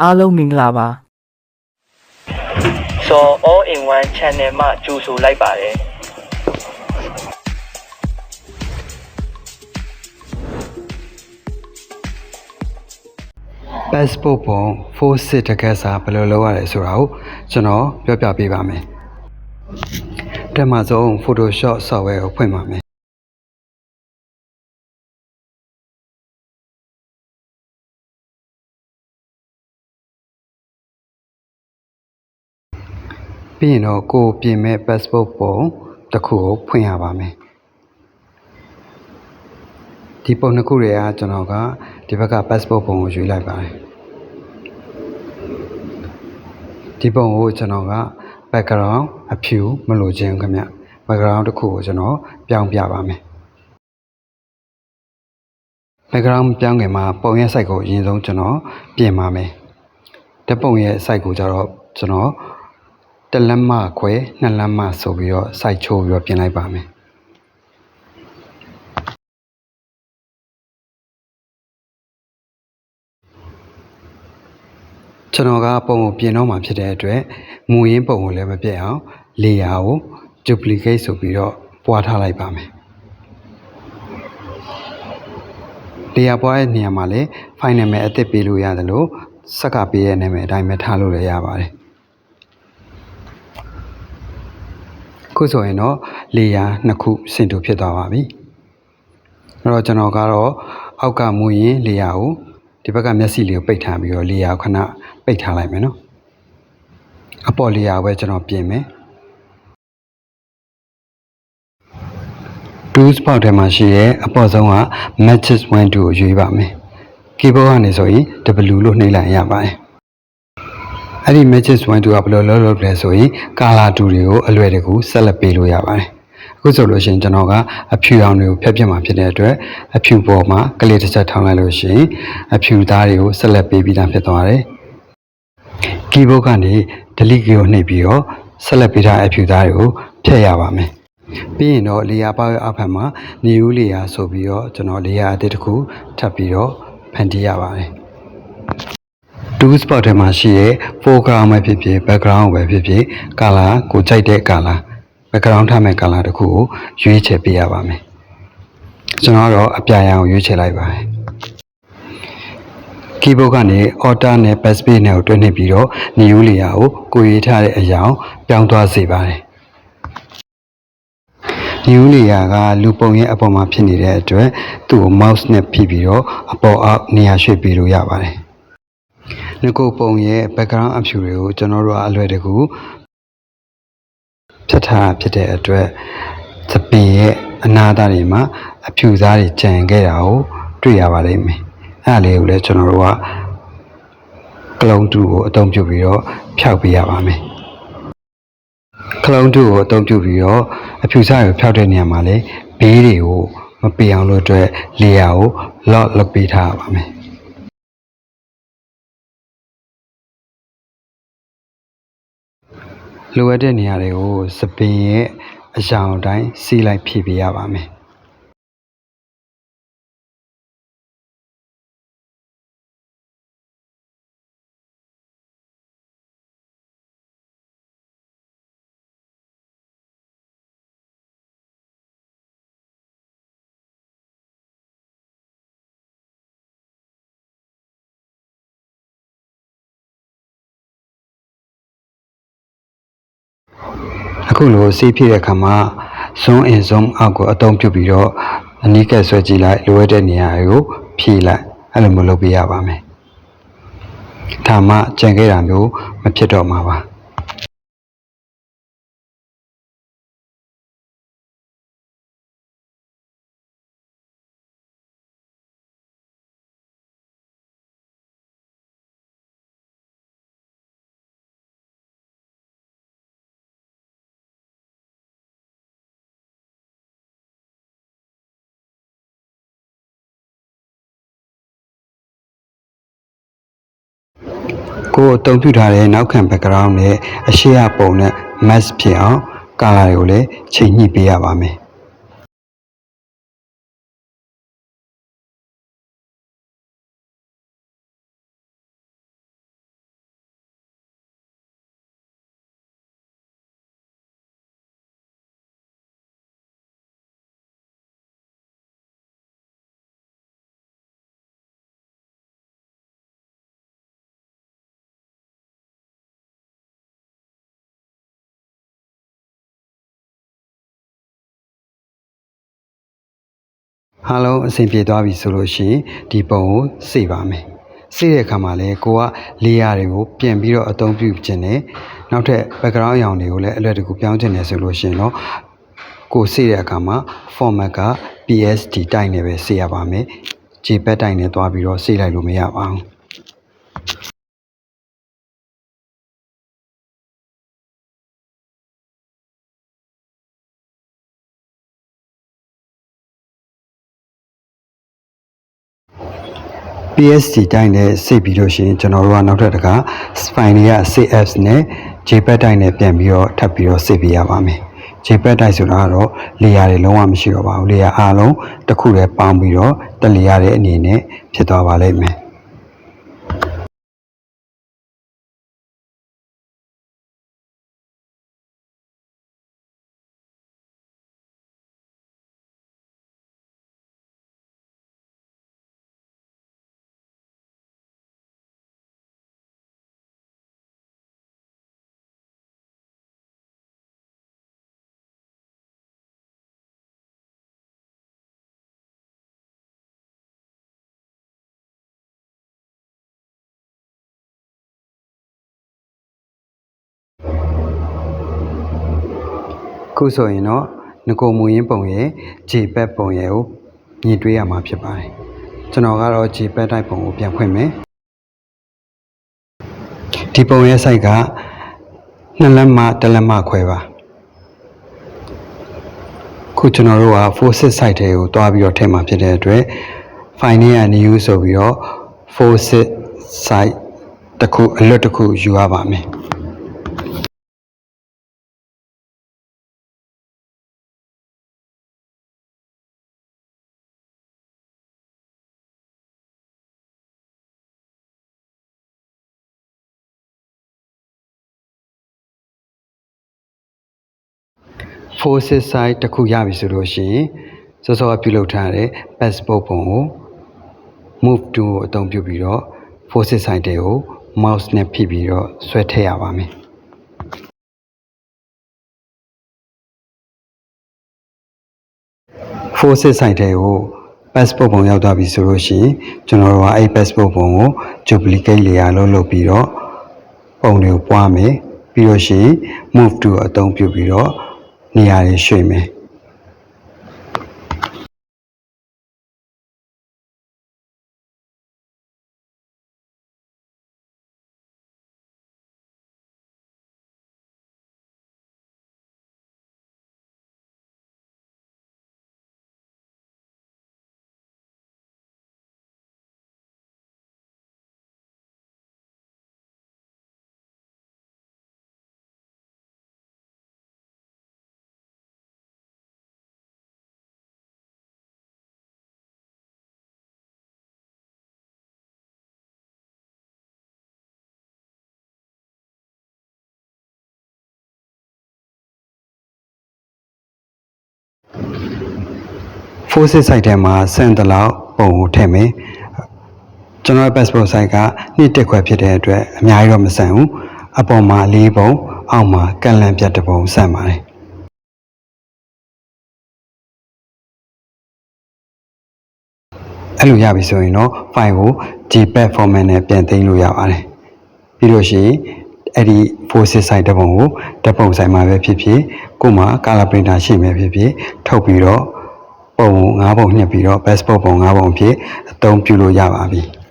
အားလုံးမင်္ဂလာပါဆို all in one channel မှာကြိုဆိုလိုက်ပါတယ် passport ပုံ4စစ်တကက်စာဘယ်လိုလုပ်ရလဲဆိုတာကိုကျွန်တော်ပြောပြပေးပါမယ်။တက်မှဆုံး Photoshop software ကိုဖွင့်ပါမယ်။ ပြီးရင်တော့ကိုယ်ပြင်မဲ့ passport ပုံတစ်ခုကိုဖွင့်ရပါမယ်။ဒီပုံနှစ်ခုတွေကကျွန်တော်ကဒီဘက်က passport ပုံကိုယူလိုက်ပါတယ်ဒီပုံကိုကျွန်တော်က background အဖြူမလိုချင်ဘူးခင်ဗျ background တစ်ခုကိုကျွန်တော်ပြောင်းပြပါမယ် background ပြောင်းခင်မှာပုံရဲ့ site ကိုအရင်ဆုံးကျွန်တော်ပြင်ပါမယ်တက်ပုံရဲ့ site ကိုကျတော့ကျွန်တော် တစ်လက်မခွဲနှစ်လက်မဆိုပြီးတော့ site ချိုးပြီးတော့ပြင်လိုက်ပါမယ်ကျွန်တော်ကပုံကိုပြင်တော့မှာဖြစ်တဲ့အတွက်မူရင်းပုံကိုလည်းမပြတ်အောင် layer ကို duplicate ဆိုပြီးတော့ပွားထားလိုက်ပါမယ် layer ပွားရဲ့နေရာမှာလည်း file နာမည်အသစ်ပေးလို့ရတယ်လို့စက်ကပေးရဲ့နာမည်အတိုင်းပဲထားလို့လည်းရပါတယ် ခုဆိုရင်တော့ layer နှစ်ခုစင်တူဖြစ်သွားပါပြီအဲ့တော့ကျွန်တော်ကတော့အောက်ကမူရင်း layer ကိုဒီဘက်ကမျက်စိလေးကိုပိတ်ထားပြီးတော့ layer ကိုခဏပိတ်ထားလိုက်မယ်နော်အပေါ် layer ကိုပဲကျွန်တော်ပြင်မယ် tools box ထဲမှာရှိရဲ့အပေါ်ဆုံးက matches 1 2ကိုရွေးပါမယ် keyboard ကနေဆိုရင် W လို့နှိပ်လိုက်ရပါတယ် အဲ့ဒီ matches 1 2ကဘယ်လိုလုပ်လုပ်လဲဆိုရင် color 2တွေကိုအလွယ်တကူဆက်လက်ပေးလို့ရပါတယ်အခုဆိုလို့ရှိရင်ကျွန်တော်ကအဖြူရောင်တွေကိုဖျက်ပြစ်မှာဖြစ်တဲ့အတွက်အဖြူပေါ်မှာကလေးတစ်ချက်ထောင်းလိုက်လို့ရှိရင်အဖြူသားတွေကိုဆက်လက်ပေးပြီးသားဖြစ်သွားတယ် keyboard ကနေ delete key ကိုနှိပ်ပြီးတော့ဆက်လက်ပေးထားတဲ့အဖြူသားတွေကိုဖျက်ရပါမယ်။ပြီးရင်တော့ layer ပေါက်ရဲ့အောက်ဖက်မှာ new layer ဆိုပြီးတော့ကျွန်တော် layer အသစ်တစ်ခုထပ်ပြီးတော့ဖန်တီးရပါတယ်။ tool spot ထဲမှာရှိရဲ့ foreground ပဲဖြစ်ဖြစ် background ပဲဖြစ်ဖြစ် color ကိုကြိုက်တဲ့ color background ထားမဲ့ color တစ်ခုကိုရွေးချယ်ပေးရပါမယ်။ကျွန်တော်ကတော့အပြာရောင်ကိုရွေးချယ်လိုက်ပါတယ်။ keyboard ကနေ alter နဲ့ backspace နဲ့ကိုတွဲနှိပ်ပြီးတော့ new layer ကိုကိုရေးထားတဲ့အရာကိုပြောင်းသွားစေပါတယ်။ new layer ကလူပုံရဲ့အပေါ်မှာဖြစ်နေတဲ့အတွက်သူ့ကို mouse နဲ့ဖိပြီးတော့အပေါ်အောက်နေရာရွှေ့ပေးလို့ရပါတယ်။ ငကိုပုံရဲ့ background အဖြူတွေကိုကျွန်တော်တို့ကအလွယ်တကူဖြတ်ထားတာဖြစ်တဲ့အတွက်သပင်ရဲ့အနာသားတွေမှာအဖြူသားတွေကျန်ခဲ့တာကိုတွေ့ရပါလိမ့်မယ်။အဲ့ဒါလေးကိုလည်းကျွန်တော်တို့ကကလုံးတူကိုအသုံးပြုပြီးတော့ဖြောက်ပေးရပါမယ်။ကလုံးတူကိုအသုံးပြုပြီးတော့အဖြူစားကိုဖြောက်တဲ့နေရာမှာလည်းဘေးတွေကိုမပေအောင်လို့အတွက်လေယာကို lock လုပ်ပေးထားရပါမယ်။ လိုအပ်တဲ့နေရာတွေကိုစပင်ရဲ့အရောင်အတိုင်းစီးလိုက်ဖြည့်ပေးရပါမယ်။။ အခုလိုဆေးဖြည့်တဲ့အခါမှာ zoom in zoom out ကိုအသုံးပြုပြီးတော့အနီးကပ်ဆွဲကြည့်လိုက်လိုအပ်တဲ့နေရာကိုဖြည့်လိုက်အဲ့လိုမျိုးလုပ်ပေးရပါမယ်။ဒါမှကြံခဲ့တာမျိုးမဖြစ်တော့မှာပါ။။ ကိုယ်အသုံးပြုထားတဲ့နောက်ခံ background နဲ့အရှိအပုံနဲ့ match ဖြစ်အောင် color တွေကိုလည်းချိန်ညှိပေးရပါမယ်။ အားလုံးအဆင်ပြေသွားပြီဆိုလို့ရှိရင်ဒီပုံကိုစေပါမယ်စေတဲ့အခါမှာလည်းကိုကလေယာတွေကိုပြင်ပြီးတော့အသုံးပြုခြင်းနဲ့နောက်ထပ် background အရောင်တွေကိုလည်းအလွယ်တကူပြောင်းခြင်းနဲ့ဆိုလို့ရှိရင်တော့ကိုစေတဲ့အခါမှာ format က PSD တိုက်နဲ့ပဲစေရပါမယ် JPEG တိုက်နဲ့တွားပြီးတော့စေလိုက်လို့မရပါဘူး PSD တိုင်းနဲ့စိတ်ပြီးလို့ရှိရင်ကျွန်တော်တို့ကနောက်ထပ်တစ်ခါ spine တွေက CF နဲ့ JPEG တိုင်းနဲ့ပြန်ပြီးတော့ထပ်ပြီးတော့စိတ်ပြရပါမယ် JPEG တိုင်းဆိုတာကတော့ layer တွေလုံးဝမရှိတော့ပါဘူး layer အားလုံးတစ်ခုတည်းပေါင်းပြီးတော့တလီရတဲ့အနေနဲ့ဖြစ်သွားပါလိမ့်မယ် ခုဆိုရင်တော့ငကိုမူရင်းပုံရဲ့ JPEG ပုံရဲ့ကိုမြင်တွေ့ရမှာဖြစ်ပါတယ်ကျွန်တော်ကတော့ JPEG တိုက်ပုံကိုပြန်ဖွင့်မယ်ဒီပုံရဲ့ site ကနှစ်လက်မှတစ်လက်မှခွဲပါခုကျွန်တော်တို့က forces site တွေကိုတွားပြီးတော့ထည့်မှာဖြစ်တဲ့အတွက် file နဲ့က new ဆိုပြီးတော့ forces site တစ်ခုအလွတ်တစ်ခုယူရပါမယ် forces site တစ်ခုရပြီဆိုလို့ရှိရင်စောစောကပြုလုပ်ထားတဲ့ passport ပုံကို move to ကိုအသုံးပြုပြီးတော့ forces site တွေကို mouse နဲ့ဖိပြီးတော့ဆွဲထည့်ရပါမယ် forces site တွေကို passport ပုံရောက်သွားပြီဆိုလို့ရှိရင်ကျွန်တော်တို့ကအဲ့ passport ပုံကို duplicate layer လို့လုပ်ပြီးတော့ပုံတွေကိုပွားမယ်ပြီးတော့ရှိရင် move to အသုံးပြုပြီးတော့ 你阿的睡眠。46 site ထဲမှာဆန့်တလောက်ပုံကိုထည့်မယ်ကျွန်တော် passport site ကနှစ်တက်ခွဲဖြစ်တဲ့အတွက်အများကြီးတော့မဆန့်ဘူးအပေါ်မှာ၄ပုံအောက်မှာကန့်လန့်ပြတ်တစ်ပုံဆန့်ပါတယ်အဲ့လိုရပြီဆိုရင်တော့ file ကိုဒီ platform နဲ့ပြန်သိမ်းလို့ရပါတယ်ပြီးလို့ရှိရင်အဲ့ဒီ forces site တပုံကိုတပုံဆိုင်မှာပဲဖြစ်ဖြစ်ကို့မှာ color printer ရှိမယ်ဖြစ်ဖြစ်ထုတ်ပြီးတော့ ပုံ၅ပုံညှစ်ပြီးတော့ passport ပုံ၅ပုံအဖြစ်အသုံးပြုလို့ရပါပြီ။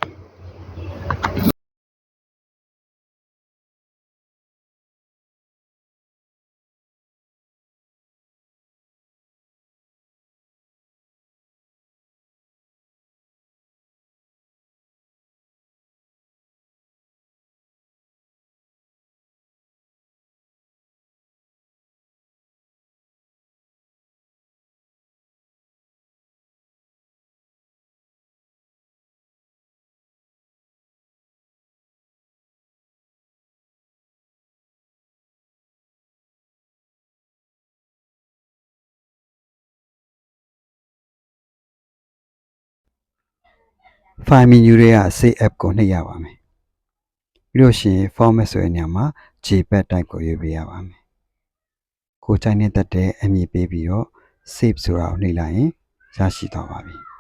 file menu တွေက save app ကိုနှိပ်ရပါမယ်ပြီးလို့ရှိရင် format ဆိုတဲ့နေရာမှာ jpeg type ကိုရွေးပေးရပါမယ်ကိုချိုင်းနဲ့တက်တဲ့အမည်ပေးပြီးတော့ save ဆိုတာကိုနှိပ်လိုက်ရင်ရရှိသွားပါပြီ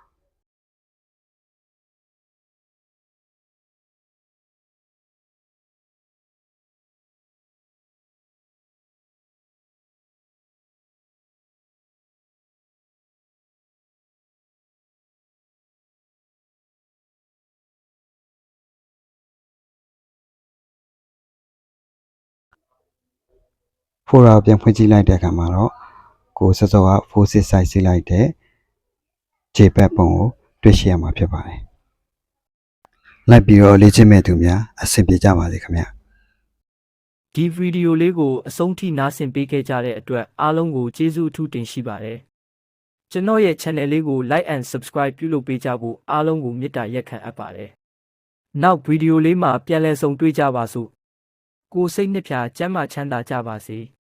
Fora ကိုပြန်ဖွင့်ကြည့်လိုက်တဲ့အခါမှာတော့ကိုစောစောက46 size စီးလိုက်တဲ့ JPEG ပုံကိုတွေ့ရှိရမှာဖြစ်ပါတယ်။လိုက်ပြီးတော့လေ့ကျင့်မဲ့သူများအဆင်ပြေကြပါစေခင်ဗျာ။ဒီဗီဒီယိုလေးကိုအဆုံးထိနားဆင်ပေးခဲ့ကြတဲ့အတွက်အားလုံးကိုကျေးဇူးအထူးတင်ရှိပါတယ်။ကျွန်တော်ရဲ့ channel လေးကို like and subscribe ပြုလုပ်ပေးကြဖို့အားလုံးကိုမေတ္တာရက်ခံအပ်ပါတယ်။နောက်ဗီဒီယိုလေးမှာပြန်လည်ဆုံတွေ့ကြပါစို့။ကိုယ်စိတ်နှစ်ဖြာကျမ်းမာချမ်းသာကြပါစေ။